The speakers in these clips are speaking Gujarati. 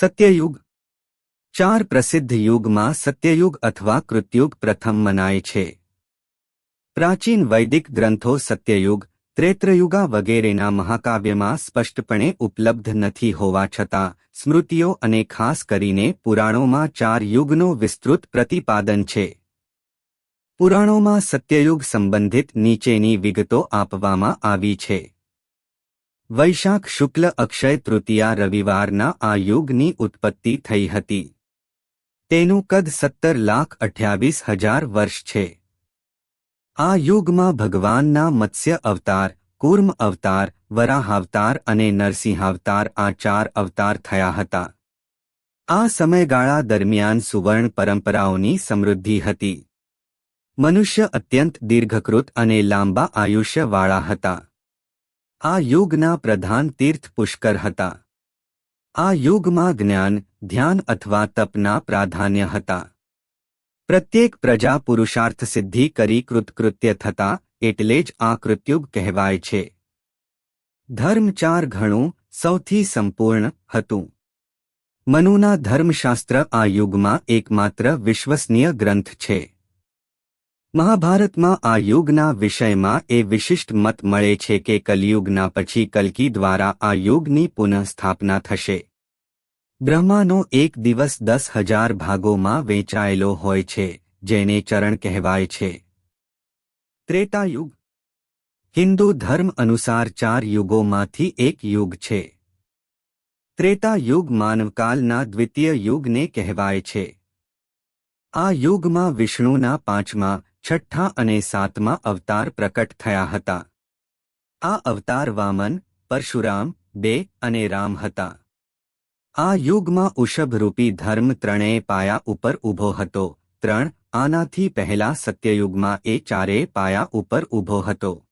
સત્યયુગ. ચાર પ્રસિદ્ધ યુગમાં સત્યયુગ અથવા કૃતયુગ પ્રથમ મનાય છે. પ્રાચીન વૈદિક ગ્રંથો સત્યયુગ, ત્રેત્રયુગા વગેરેના મહાકાવ્યમાં સ્પષ્ટપણે ઉપલબ્ધ નથી હોવા છતાં, સ્મૃતિઓ અને ખાસ કરીને પુરાણોમાં ચાર યુગનો વિસ્તૃત પ્રતિપાદન છે. પુરાણોમાં સત્યયુગ સંબંધિત નીચેની વિગતો આપવામાં આવી છે. વૈશાખ શુક્લ અક્ષય તૃતીયા રવિવારના આ યુગની ઉત્પત્તિ થઈ હતી. તેનું કદ સત્તર લાખ અઠ્યાવીસ હજાર વર્ષ છે. આ યુગમાં ભગવાનના મત્સ્ય અવતાર, કુર્મ અવતાર, વરાહાવતાર અને નરસિંહાવતાર આ ચાર અવતાર થયા હતા. આ સમયગાળા દરમિયાન સુવર્ણ પરંપરાઓની સમૃદ્ધિ હતી. મનુષ્ય અત્યંત દીર્ઘકૃત અને લાંબા આયુષ્યવાળા હતા. આ યુગના પ્રધાન તીર્થ પુષ્કર હતા. આ યુગમાં જ્ઞાન, ધ્યાન અથવા તપના પ્રાધાન્ય હતા. પ્રત્યેક પ્રજા પુરુષાર્થ સિદ્ધિ કરી કૃતકૃત્ય થતા, એટલે જ આ કૃત્યુગ કહેવાય છે. ધર્મ ચાર ઘણું સૌથી સંપૂર્ણ હતું. મનુના ધર્મશાસ્ત્ર આ યુગમાં એકમાત્ર વિશ્વસનીય ગ્રંથ છે. મહાભારતમાં આ યુગના વિષયમાં એ વિશિષ્ટ મત મળે છે કે કલયુગના પછી કલ્કી દ્વારા આ યુગની પુનઃસ્થાપના થશે. બ્રહ્માનો એક દિવસ દસ હજાર ભાગોમાં વેચાયેલો હોય છે, જેને ચરણ કહેવાય છે. ત્રેતાયુગ હિન્દુ ધર્મ અનુસાર ચાર યુગોમાંથી એક યુગ છે. ત્રેતા યુગ માનવકાલના દ્વિતીય યુગને કહેવાય છે. આ યુગમાં વિષ્ણુના પાંચમા છઠ્ઠા અને સાતમા અવતાર પ્રકટ થયા હતા. આ અવતાર વામન, પરશુરામ, બે અને રામ હતા. આ યુગમાં ઉષભરૂપી ધર્મ ત્રણેય પાયા ઉપર ઊભો હતો. ત્રણ, આનાથી પહેલા સત્યયુગમાં એ ચારેય પાયા ઉપર ઊભો હતો.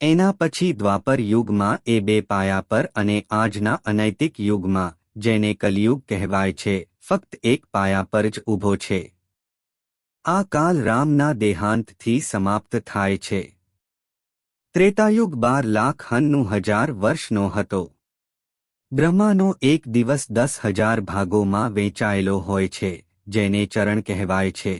એના પછી દ્વાપર યુગમાં એ બે પાયા પર અને આજના અનૈતિક યુગમાં, જેને કલયુગ કહેવાય છે, ફક્ત એક પાયા પર જ ઊભો છે. આ કાલ રામના દેહાંતથી સમાપ્ત થાય છે. ત્રેતાયુગ બાર લાખ હન્નું હજાર વર્ષનો હતો. બ્રહ્માનો એક દિવસ દસ હજાર ભાગોમાં વેચાયેલો હોય છે, જેને ચરણ કહેવાય છે.